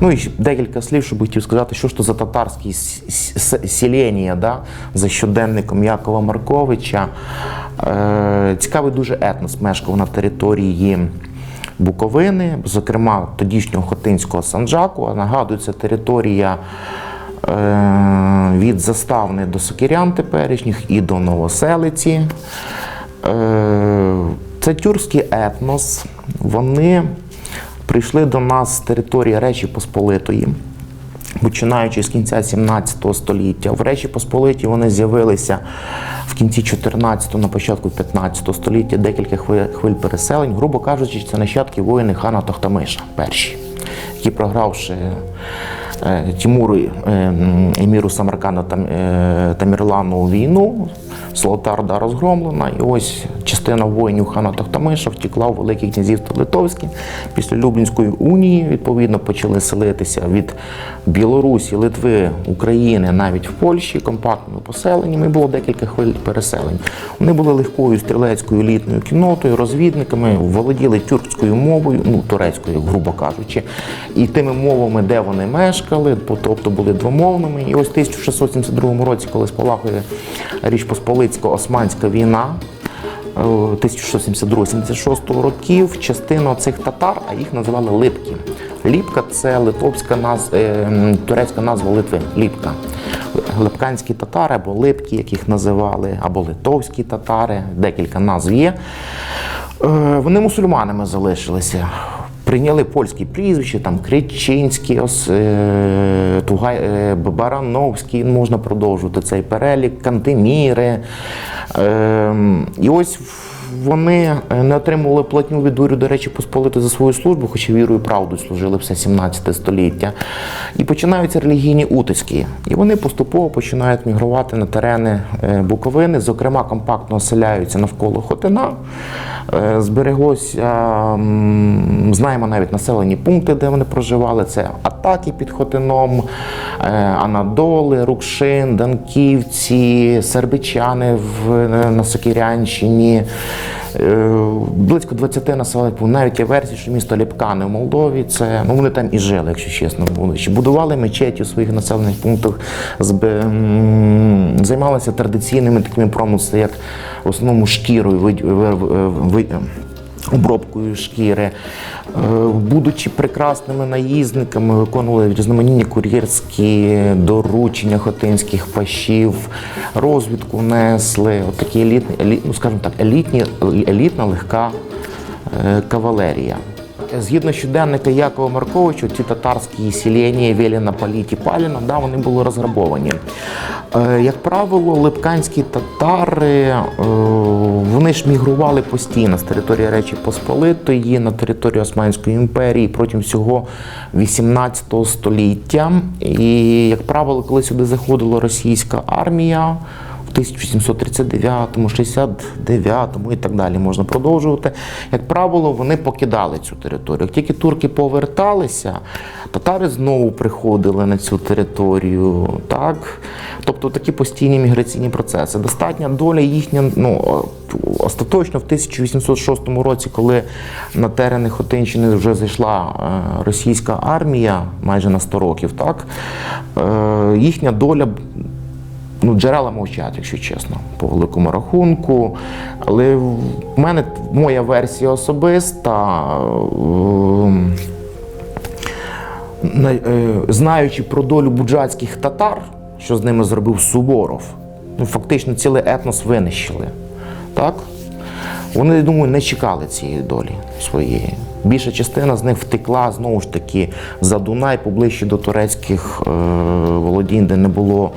Ну і декілька слів, щоб хотів сказати, що ж то за татарські с- с- селення, да? за щоденником Якова Марковича. Е, цікавий дуже етнос мешкав на території Буковини, зокрема тодішнього Хотинського Санджаку. Це територія е, від Заставни до Сокирян теперішніх і до Новоселиці. Е, Це тюркський етнос. Вони прийшли до нас з території Речі Посполитої. Починаючи з кінця 17 століття, в Речі Посполиті вони з'явилися в кінці 14-го, на початку 15 століття, декілька хвиль, переселень. Грубо кажучи, це нащадки воїни хана Тохтамиша, перші, які програвши е, Тимуру, е, еміру Самаркана та е, Тамірлану війну, Золота Орда розгромлена, і ось частина воїнів хана Тохтамиша втекла у Велике князівство Литовське. Після Люблінської унії відповідно почали селитися від Білорусі, Литви, України, навіть в Польщі компактними поселеннями. Було декілька хвиль переселень. Вони були легкою стрілецькою елітною кіннотою, розвідниками, володіли тюркською мовою, ну турецькою, грубо кажучи, і тими мовами, де вони мешкали, тобто були двомовними. І ось в 1672 році, коли спалахує Річ Посполицько-Османська війна. 1672-76 років частину цих татар, а їх називали Липки. Ліпка це литовська назва, турецька назва Литви. Ліпка. Липканські татари або липки, яких називали, або литовські татари, декілька назв є. Е, Вони мусульманами залишилися. Прийняли польські прізвища, там е, Тугай, е, Барановський, можна продовжувати цей перелік, Кантеміри. Е, і ось вони не отримували платню від уряду, речі, Посполити за свою службу, хоча вірою і правдою служили все 17 століття. І починаються релігійні утиски. І вони поступово починають мігрувати на терени е, Буковини, зокрема, компактно оселяються навколо Хотина. Е, Збереглося, знаємо навіть населені пункти, де вони проживали. Це атаки під Хотином, е, Анадоли, Рукшин, Данківці, Сербичани в, на Сокирянщині. Е, Близько 20 населених пунктів. Навіть є версії, що місто Ліпкани в Молдові. Це ну вони там і жили, якщо чесно були. Чи будували мечеті у своїх населених пунктах, займалися традиційними такими промислами, як в основному шкірою, обробкою шкіри. Е, Будучи прекрасними наїзниками, виконували різноманітні кур'єрські доручення хотинських пашів, розвідку несли, от такі елітні, еліт, ну скажімо так, елітні, елітна легка е, кавалерія. Згідно щоденника Якова Марковича, ці татарські селення Веліна, Паліті, Паліна, да, вони були розграбовані. Е, Як правило, липканські татари е, вони ж мігрували постійно з території Речі Посполитої на територію Османської імперії протягом всього 18 століття. І, як правило, коли сюди заходила російська армія, 1739, 69 і так далі можна продовжувати. Як правило, вони покидали цю територію. Як тільки турки поверталися, татари знову приходили на цю територію. Так? Тобто такі постійні міграційні процеси. Достатня доля їхня, ну, остаточно в 1806 році, коли на терени Хотинщини вже зайшла е, російська армія майже на 100 років, так? Е, їхня доля Ну, джерела мовчать, якщо чесно, по великому рахунку. Але в мене моя версія особиста. ем, е, Знаючи про долю буджацьких татар, що з ними зробив Суворов, ну, фактично цілий етнос винищили. Так? Вони, думаю, не чекали цієї долі своєї. Більша частина з них втекла знову ж таки за Дунай поближче до турецьких е, володінь, де не було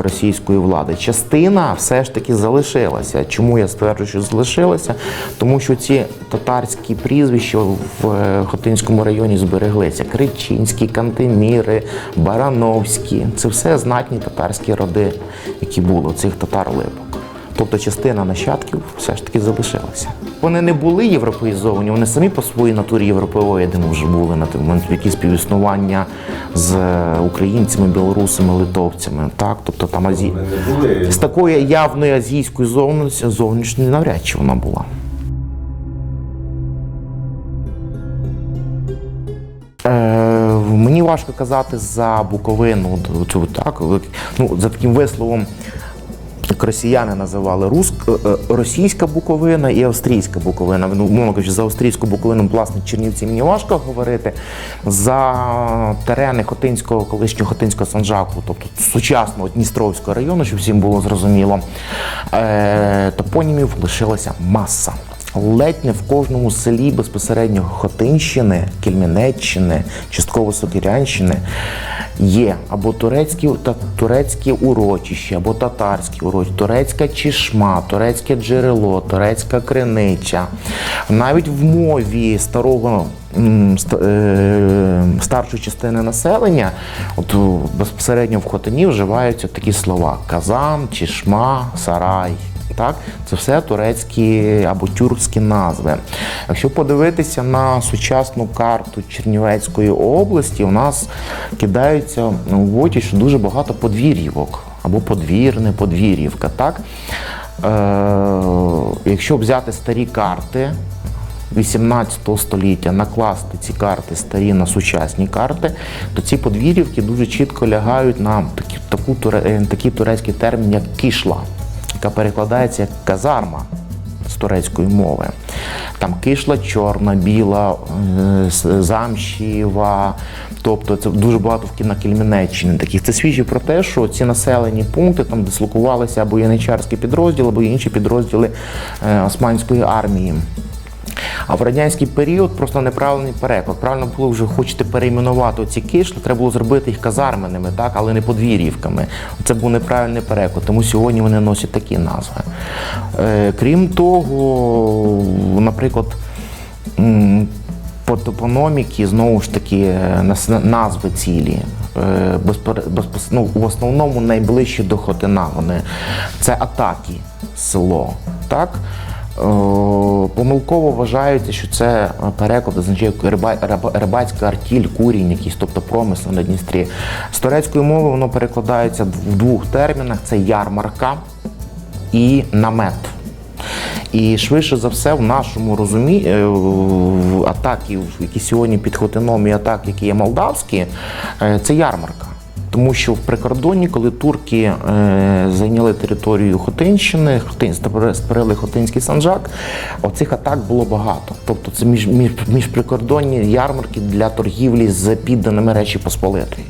російської влади. Частина все ж таки залишилася. Чому я стверджую, що залишилася? Тому що ці татарські прізвища в е, Хотинському районі збереглися: Кричинські, Кантеміри, Барановські. Це все знатні татарські роди, які були цих татар-липок. Тобто частина нащадків все ж таки залишилася. Вони не були європеїзовані, вони самі по своїй натурі європеоїдами вже були на той момент, які співіснування з українцями, білорусами, литовцями. Так? Тобто там азі... З такої явної азійської зовнішньої зовнішньої навряд чи вона була. Е, мені важко казати за Буковину. Так, ну, за таким висловом. Як росіяни називали руск, е, е, російська буковина і австрійська буковина. Ну, мовно кажучи, за австрійську буковину, власне, Чернівці мені важко говорити. За терени Хотинського, колишнього Хотинського Санжаку, тобто сучасного Дністровського району, щоб всім було зрозуміло, е, топонімів лишилася маса. Ледь не в кожному селі безпосередньо Хотинщини, Кельмінеччини, частково Сокирянщини є або турецькі та турецьке урочище, або татарське урочище, турецька чешма, турецьке джерело, турецька кринича. Навіть в мові старого е, старшої частини населення, от безпосередньо в Хотині вживаються такі слова: казан, чешма, сарай. Так, це все турецькі або тюркські назви. Якщо подивитися на сучасну карту Чернівецької області, у нас кидаються в очі, що дуже багато подвір'ївок або подвірне, подвір'ївка. Так? Е, якщо взяти старі карти 18 століття, накласти ці карти старі на сучасні карти, то ці подвір'ївки дуже чітко лягають на такі, таку, е, такий турецький термін, як кішла яка перекладається як казарма з турецької мови. Там кишла чорна, біла, е, замшіва. Тобто це дуже багато в на Кельмінеччині таких. Це свідчить про те, що ці населені пункти там дислокувалися або яничарські підрозділи, або інші підрозділи е, Османської армії. А в радянський період просто неправильний переклад. Правильно було вже хочете перейменувати ці кишли, треба було зробити їх казарменими, так, але не подвір'ївками. Це був неправильний переклад, тому сьогодні вони носять такі назви. Е, крім того, наприклад, по топономіки знову ж таки е, назви цілі. Е, ну, в основному найближчі до Хотина. Вони це атаки село. Так? Е, Помилково вважається, що це переклад означає риба- риба- рибацька артіль, курінь, якийсь, тобто промисел на Дністрі. З турецької мови воно перекладається в двох термінах: це ярмарка і намет. І швидше за все, в нашому розумі е, атаки, які сьогодні під Хотином, і атаки, які є молдавські, е, це ярмарка. Тому що в прикордонні, коли турки е, зайняли територію Хотинщини, Хотин, створили Хотинський санджак, оцих атак було багато. Тобто це між, між, міжприкордонні ярмарки для торгівлі з підданими Речі Посполитої.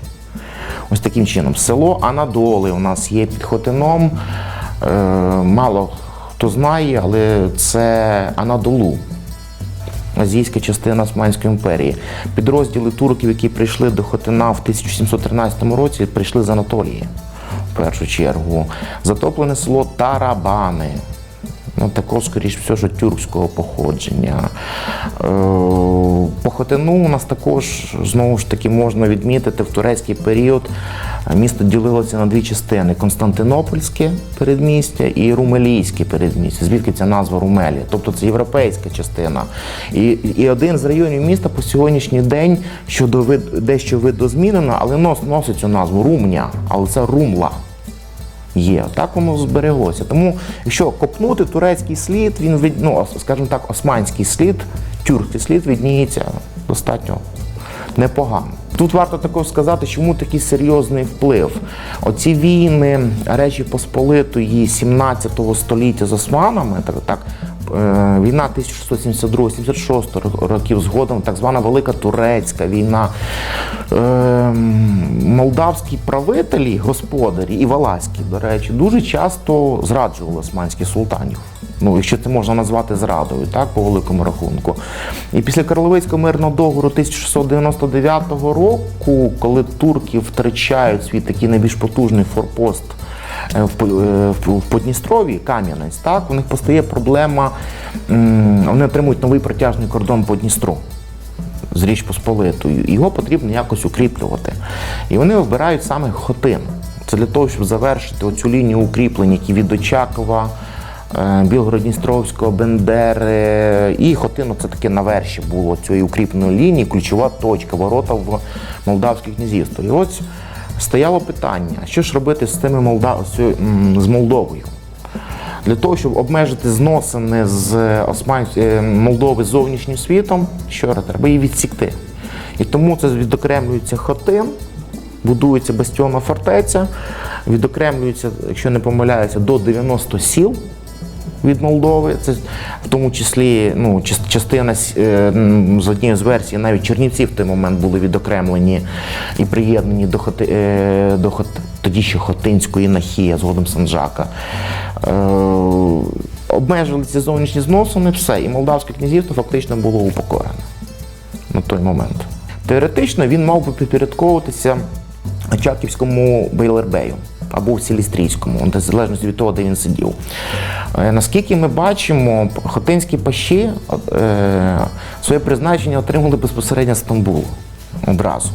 Ось таким чином. Село Анадоли у нас є під Хотином. Е, мало хто знає, але це Анадолу. Азійська частина Османської імперії. Підрозділи турків, які прийшли до Хотина в 1713 році, прийшли з Анатолії в першу чергу. Затоплене село Тарабани. Ну, також, скоріш все, що тюркського походження. Е, По Хотину у нас також знову ж таки можна відмітити в турецький період місто ділилося на дві частини: Константинопольське передмістя і Румелійське передмістя. Звідки ця назва Румелія? Тобто це європейська частина. І, і один з районів міста по сьогоднішній день щодо вид, дещо видозмінено, але нос, носить цю назву Румня, але це Румла є. Так воно збереглося. Тому, якщо копнути турецький слід, він від, ну, скажімо так, османський слід, тюркський слід відніється достатньо непогано. Тут варто також сказати, чому такий серйозний вплив. Оці війни Речі Посполитої 17 століття з османами, так, так війна 1672-76 років згодом, так звана Велика Турецька війна. Е, молдавські правителі, господарі і валаські, до речі, дуже часто зраджували османських султанів. Ну, якщо це можна назвати зрадою, так, по великому рахунку. І після Карловицького мирного договору 1699 року, коли турки втрачають свій такий найбільш потужний форпост е, е, в в Кам'янець, так, у них постає проблема, вони отримують новий протяжний кордон по Дністру з Річ Посполитою. Його потрібно якось укріплювати. І вони вибирають саме Хотин. Це для того, щоб завершити оцю лінію укріплень, які від Очакова, е, Білгород-Дністровського, Бендери і Хотино це таке наверші було цієї укріпленої лінії, ключова точка, ворота в Молдавське князівство. І ось стояло питання: що ж робити з тими Молда... з Молдовою? Для того, щоб обмежити зносини з Осман... е, Молдови з зовнішнім світом, що треба її відсікти. І тому це відокремлюється Хотин, будується бастіонна фортеця, відокремлюється, якщо не помиляюся, до 90 сіл від Молдови. Це в тому числі ну, частина е, з однієї з версій, навіть Чернівці в той момент були відокремлені і приєднані до, е, до тоді ще Хотинської нахії, а згодом Санджака. Е, обмежили ці зовнішні зносини, все, і Молдавське князівство фактично було упокорене на той момент. Теоретично він мав би підпорядковуватися Очаківському Бейлербею або в Сілістрійському, в залежності від того, де він сидів. Е, Наскільки ми бачимо, хотинські пащі е, своє призначення отримали безпосередньо з Стамбулу одразу.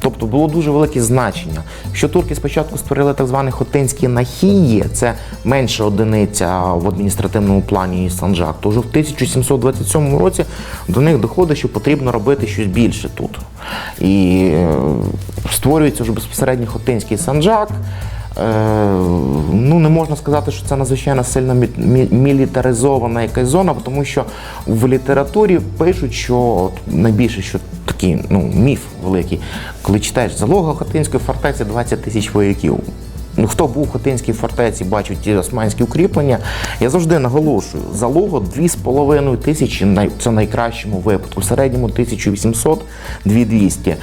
Тобто було дуже велике значення. Якщо турки спочатку створили так звані хотинські нахії, це менша одиниця в адміністративному плані і Санджак, то вже в 1727 році до них доходить, що потрібно робити щось більше тут. І е, створюється вже безпосередньо хотинський санджак. Е, ну, не можна сказати, що це надзвичайно сильно мі- мі- мілітаризована якась зона, тому що в літературі пишуть, що от найбільше, що такий ну, міф великий, коли читаєш залога Хотинської фортеці 20 тисяч вояків. Ну, хто був в Хотинській фортеці, бачив ті османські укріплення, я завжди наголошую, залого 2,5 тисячі, це в найкращому випадку, в середньому 1800-2200.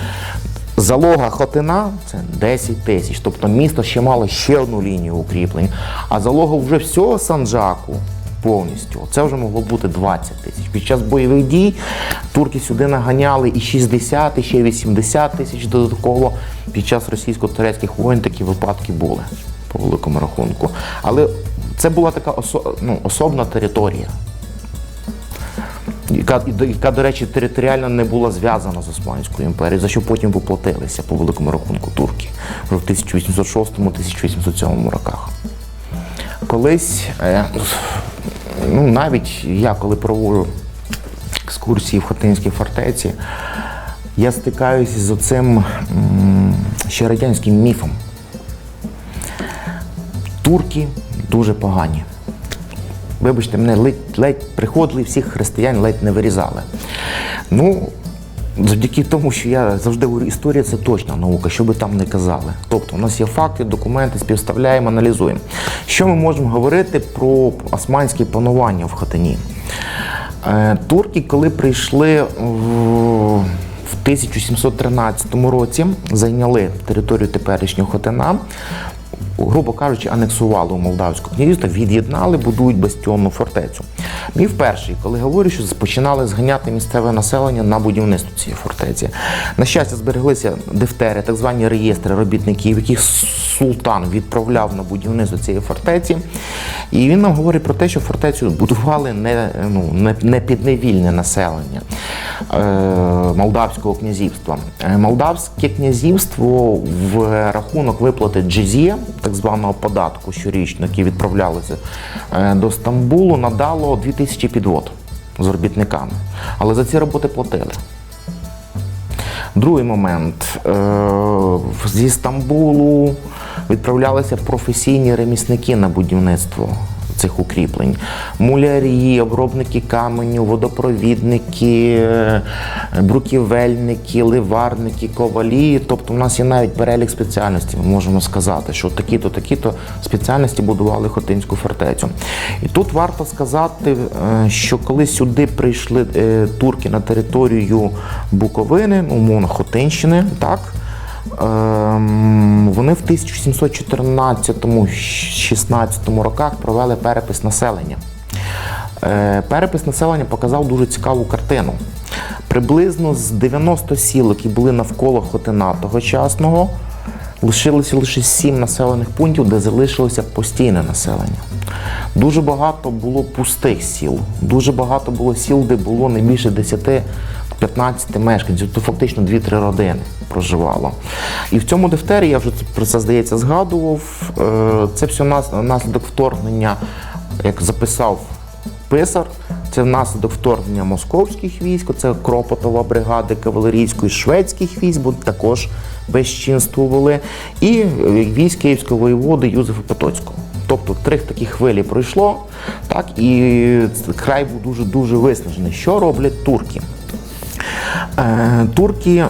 Залога Хотина це 10 тисяч, тобто місто ще мало ще одну лінію укріплень, а залога вже всього Санджаку повністю це вже могло бути 20 тисяч. Під час бойових дій турки сюди наганяли і 60, і ще 80 тисяч додатково. Під час російсько-турецьких воєн такі випадки були по великому рахунку. Але це була така осо- ну, особна територія яка, до- речі, територіально не була зв'язана з Османською імперією, за що потім поплатилися по великому рахунку турки вже в 1806-1807 роках. Колись, е, ну навіть я коли проводжу екскурсії в Хотинській фортеці, я стикаюся з оцим ще радянським міфом. Турки дуже погані. Вибачте, мене ледь, ледь приходили всіх християн, ледь не вирізали. Ну, завдяки тому, що я завжди говорю, історія це точна наука, що би там не казали. Тобто, у нас є факти, документи, співставляємо, аналізуємо. Що ми можемо говорити про османське панування в Хатині? Е, Турки, коли прийшли в в 1713 році, зайняли територію теперішнього Хотина, грубо кажучи, анексували у Молдавську князівство, від'єднали, будують бастіонну фортецю. Мій перший, коли говорю, що починали зганяти місцеве населення на будівництво цієї фортеці. На щастя, збереглися дифтери, так звані реєстри робітників, яких султан відправляв на будівництво цієї фортеці. І він нам говорить про те, що фортецю будували не, ну, не, не підневільне населення Молдавського князівства. Е, Молдавське князівство в рахунок виплати джизє, так званого податку щорічно, який відправлялися е, до Стамбулу, надало 2000 підвод з робітниками. Але за ці роботи платили. Другий момент. Е, Зі Стамбулу відправлялися професійні ремісники на будівництво цих укріплень. Мулярі, обробники каменю, водопровідники, е, бруківельники, ливарники, ковалі. Тобто, у нас є навіть перелік спеціальностей. Ми можемо сказати, що такі-то, такі-то спеціальності будували Хотинську фортецю. І тут варто сказати, е, що коли сюди прийшли е, турки на територію Буковини, умовно Хотинщини, так. Ем, Вони в 1714-16 роках провели перепис населення. Е, Перепис населення показав дуже цікаву картину. Приблизно з 90 сіл, які були навколо Хотина тогочасного, лишилося лише 7 населених пунктів, де залишилося постійне населення. Дуже багато було пустих сіл, дуже багато було сіл, де було не більше 10 15 мешканців, то фактично 2-3 родини проживало. І в цьому дифтері, я вже про це здається згадував, е, це все нас- наслідок вторгнення, як записав писар, це внаслідок вторгнення московських військ, це Кропотова бригада кавалерійської шведських військ, бо також безчинствували, і е, військ Київського воєводи Юзефа Потоцького. Тобто три такі хвилі пройшло, так, і край був дуже-дуже виснажений. Що роблять турки? Е, турки е,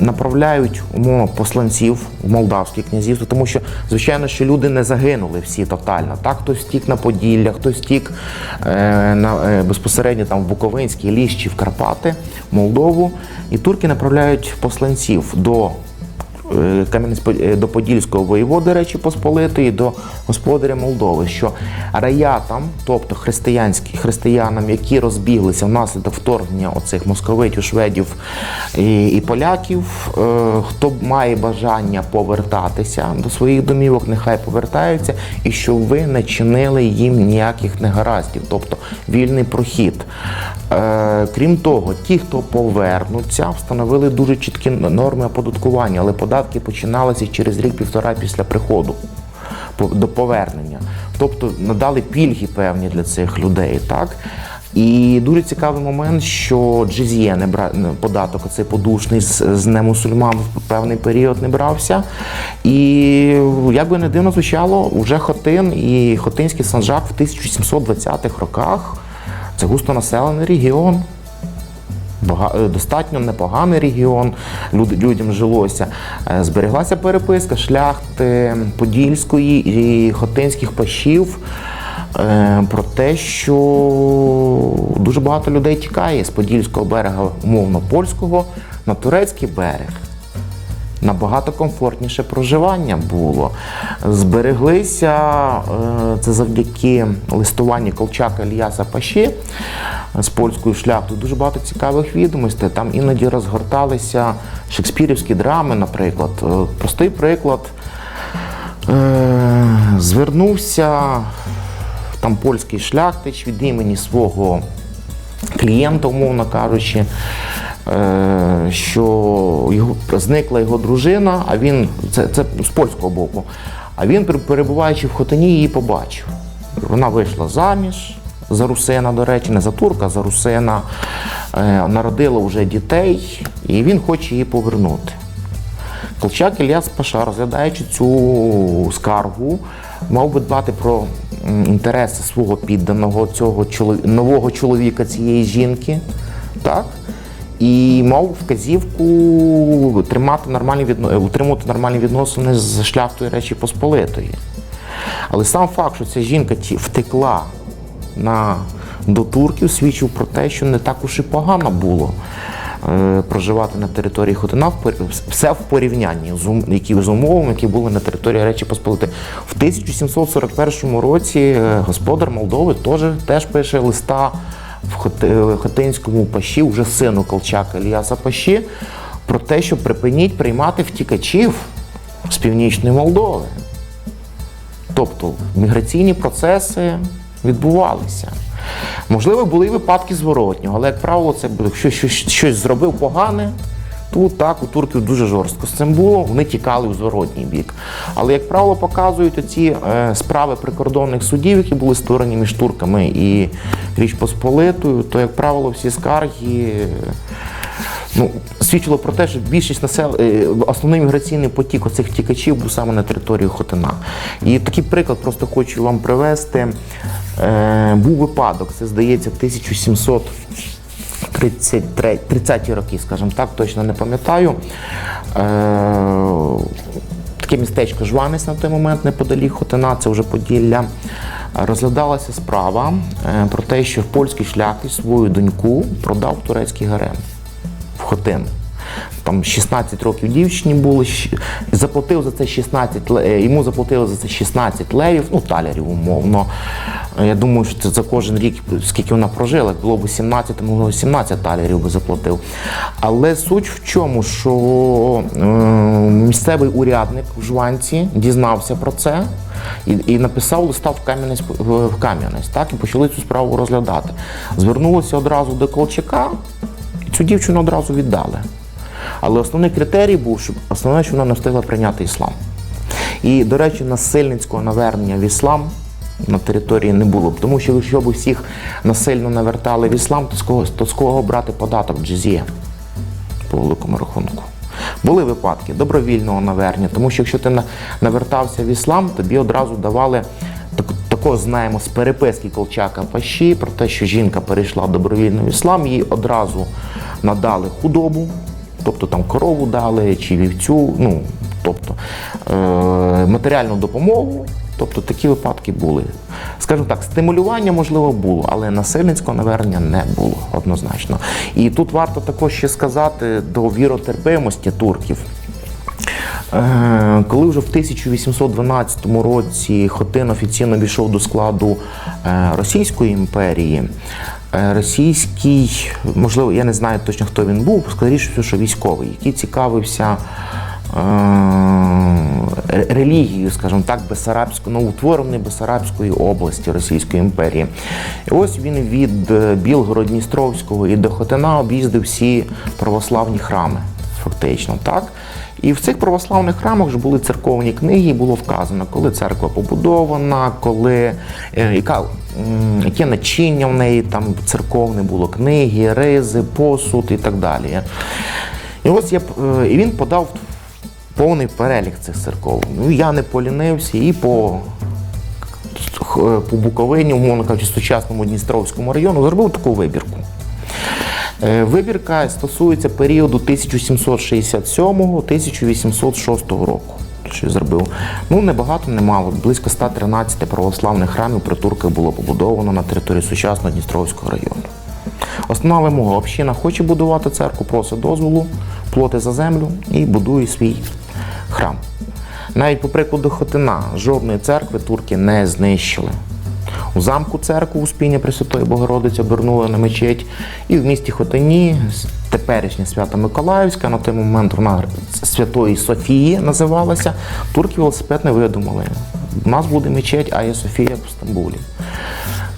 направляють умовно посланців в молдавське князівство, тому що, звичайно, що люди не загинули всі тотально. Так, хтось втік на Поділля, хтось втік е, на, безпосередньо там в Буковинський ліс чи в Карпати, Молдову. І турки направляють посланців до до Подільського воєводи Речі Посполитої, до господаря Молдови, що раятам, тобто християнам, які розбіглися внаслідок вторгнення оцих московитів, шведів і, і поляків, е, хто має бажання повертатися до своїх домівок, нехай повертаються, і щоб ви не чинили їм ніяких негараздів, тобто вільний прохід. Е, крім того, ті, хто повернуться, встановили дуже чіткі норми оподаткування, але податки починалися через рік-півтора після приходу до повернення. Тобто надали пільги певні для цих людей. Так? І дуже цікавий момент, що джизє не бра... податок, оцей подушний з, з немусульман в певний період не брався. І як би не дивно звучало, вже Хотин і Хотинський Санжак в 1720-х роках це густонаселений регіон. Е, достатньо непоганий регіон, люд- людям жилося. Е, Збереглася переписка шляхти Подільської і Хотинських пашів про те, що дуже багато людей тікає з Подільського берега, умовно польського, на турецький берег. Набагато комфортніше проживання було. Збереглися е, це завдяки листуванню Колчака Ільяса Паші е, з польською шляхтою. Дуже багато цікавих відомостей. Там іноді розгорталися шекспірівські драми, наприклад. Е, Простий приклад. Е, Звернувся там польський шляхтич від імені свого клієнта, умовно кажучи, е, що його зникла його дружина, а він це, це з польського боку. А він, перебуваючи в Хотині, її побачив. Вона вийшла заміж за русина, до речі, не за турка, а за русина, е, народила вже дітей, і він хоче її повернути. Колчак Ільяс Паша, розглядаючи цю скаргу, мав би дбати про інтереси свого підданого, цього нового чоловіка цієї жінки, так? І мав вказівку тримати нормальні відно... е, утримувати нормальні відносини з шляхтою Речі Посполитої. Але сам факт, що ця жінка втекла на, до турків, свідчив про те, що не так уж і погано було проживати на території Хотина, все в порівнянні з, які, з умовами, які були на території Речі Посполитої. В 1741 році е, господар Молдови теж, теж пише листа в Хотинському паші, вже сину Колчака Іліаса Паші, про те, що припиніть приймати втікачів з північної Молдови. Тобто міграційні процеси відбувалися. Можливо, були і випадки зворотнього, але, як правило, це якщо щось, щось зробив погане, то так, у турків дуже жорстко з цим було, вони тікали у зворотній бік. Але, як правило, показують оці е, справи прикордонних судів, які були створені між турками і Річ Посполитою, то, як правило, всі скарги. ну, свідчило про те, що більшість насел... е, основний міграційний потік оцих тікачів був саме на території Хотина. І такий приклад просто хочу вам привести. Е, був випадок, це здається, 1733 30-ті роки, скажімо так, точно не пам'ятаю. Е, таке містечко Жванець на той момент неподалік Хотина, це вже Поділля. Розглядалася справа е, про те, що польський шляхтич свою доньку продав турецький гарем в Хотин. Там 16 років дівчині було, заплатив за це 16, е, йому заплатили за це 16 левів, ну талерів умовно. Я думаю, що це за кожен рік, скільки вона прожила, було б 17, то можливо 17 талерів би заплатив. Але суть в чому, що е, місцевий урядник в Жванці дізнався про це і, і написав листа в Кам'янець в Кам'янець, так, і почали цю справу розглядати. Звернулися одразу до Колчака, і цю дівчину одразу віддали. Але основний критерій був, щоб основне, що вона не встигла прийняти іслам. І, до речі, насильницького навернення в іслам на території не було б. Тому що якщо б всіх насильно навертали в іслам, то з кого, то з кого брати податок джизія по великому рахунку. Були випадки добровільного навернення, тому що якщо ти навертався в іслам, тобі одразу давали так, такого знаємо з переписки Колчака Паші про те, що жінка перейшла добровільно в іслам, їй одразу надали худобу, тобто там корову дали чи вівцю, ну тобто е, матеріальну допомогу. Тобто такі випадки були. Скажімо так, стимулювання можливо було, але насильницького навернення не було однозначно. І тут варто також ще сказати до віротерпимості турків. Е, Коли вже в 1812 році Хотин офіційно війшов до складу е, Російської імперії, російський, можливо, я не знаю точно хто він був, скоріше що військовий, який цікавився е, релігією, скажімо так, Бесарабської, новоутвореної Бесарабської області Російської імперії. І ось він від е, Білгород-Дністровського і до Хотина об'їздив всі православні храми, фактично, так? І в цих православних храмах ж були церковні книги, і було вказано, коли церква побудована, коли е, яка, яке начиння в неї там церковне було, книги, ризи, посуд і так далі. І ось я е, і він подав повний перелік цих церков. Ну я не полінився і по по Буковині, умовно кажучи, сучасному Дністровському району, зробив таку вибірку. Е, Вибірка стосується періоду 1767-1806 року. Що зробив? Ну, небагато, немало. Близько 113 православних храмів при турках було побудовано на території сучасного Дністровського району. Основна вимога община хоче будувати церкву, просить дозволу, плоти за землю і будує свій храм. Навіть по прикладу Хотина жодної церкви турки не знищили. У замку церкву Успіння Пресвятої Богородиці обернули на мечеть. І в місті Хотині теперішня свята Миколаївська, на той момент вона Святої Софії називалася. Турки велосипед не видумали. У нас буде мечеть Ая Софія в Стамбулі.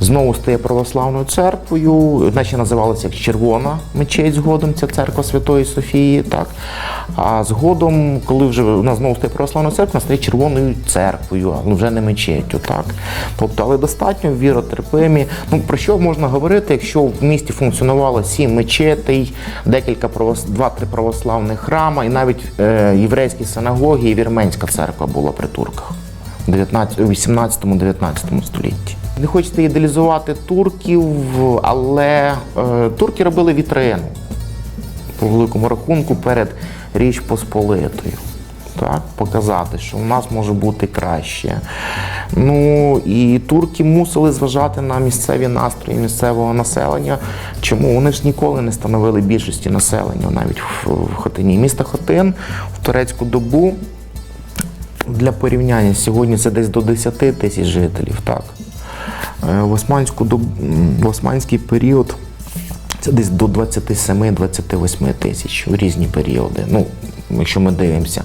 Знову стає православною церквою, наче називалася як Червона мечеть згодом, ця церква Святої Софії. Так? А згодом, коли вже нас знову стає православна церква, вона стає червоною церквою, але вже не мечеттю. Так? Тобто, але достатньо віротерпимі. Ну, про що можна говорити, якщо в місті функціонувало сім мечетей, декілька два-три православних храма, і навіть е, єврейські синагоги і вірменська церква була при турках у 18-19 столітті. Не хочете ідеалізувати турків, але е, турки робили вітрину по великому рахунку перед Річ Посполитою. Так, показати, що у нас може бути краще. Ну і турки мусили зважати на місцеві настрої місцевого населення. Чому вони ж ніколи не становили більшості населення, навіть в, в Хотині. Місто Хотин в турецьку добу для порівняння сьогодні це десь до 10 тисяч жителів. Так. Е, В, османську, в османський період це десь до 27-28 тисяч в різні періоди. Ну, якщо ми дивимося.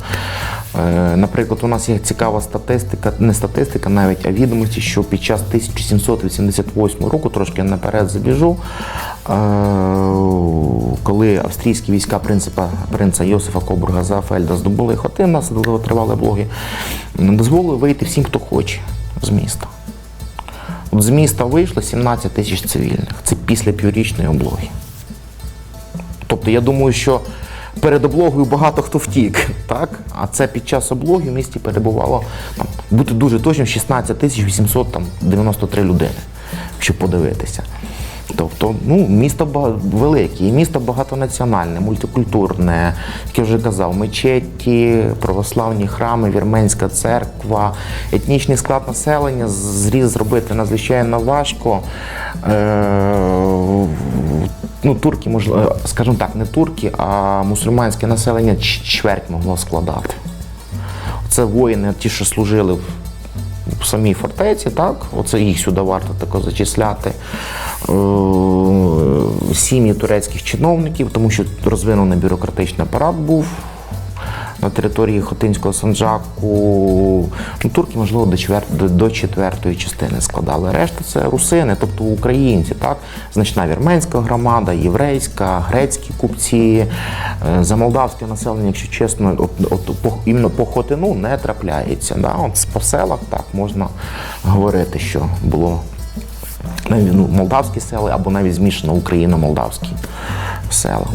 Е, Наприклад, у нас є цікава статистика, не статистика навіть, а відомості, що під час 1788 року, трошки наперед забіжу, е, коли австрійські війська принципа, принца Йосифа Кобурга Зафельда здобули Хотин, нас тривали блоги, дозволили вийти всім, хто хоче з міста. От з міста вийшло 17 тисяч цивільних. Це після піврічної облоги. Тобто я думаю, що перед облогою багато хто втік, так? А це під час облоги в місті перебувало там, бути дуже точним 16 тисяч 893 людини, якщо подивитися. Тобто, ну, місто велике, місто багатонаціональне, мультикультурне, як я вже казав, мечеті, православні храми, вірменська церква, етнічний склад населення зріз зробити надзвичайно важко. Е, ну, турки, можливо, скажімо так, не турки, а мусульманське населення чверть могло складати. Це воїни, ті, що служили в в самій фортеці, так? Оце їх сюди варто тако зачисляти. Е, Сім'ї турецьких чиновників, тому що розвинений бюрократичний апарат був на території Хотинського Санджаку. Ну, турки, можливо, до, четвер... до, четвертої частини складали. Решта це русини, тобто українці, так? Значна вірменська громада, єврейська, грецькі купці. Е, За молдавське населення, якщо чесно, от, от, по, іменно по Хотину не трапляється. Да? От по селах так можна говорити, що було ну, молдавські села або навіть змішано україно-молдавські села.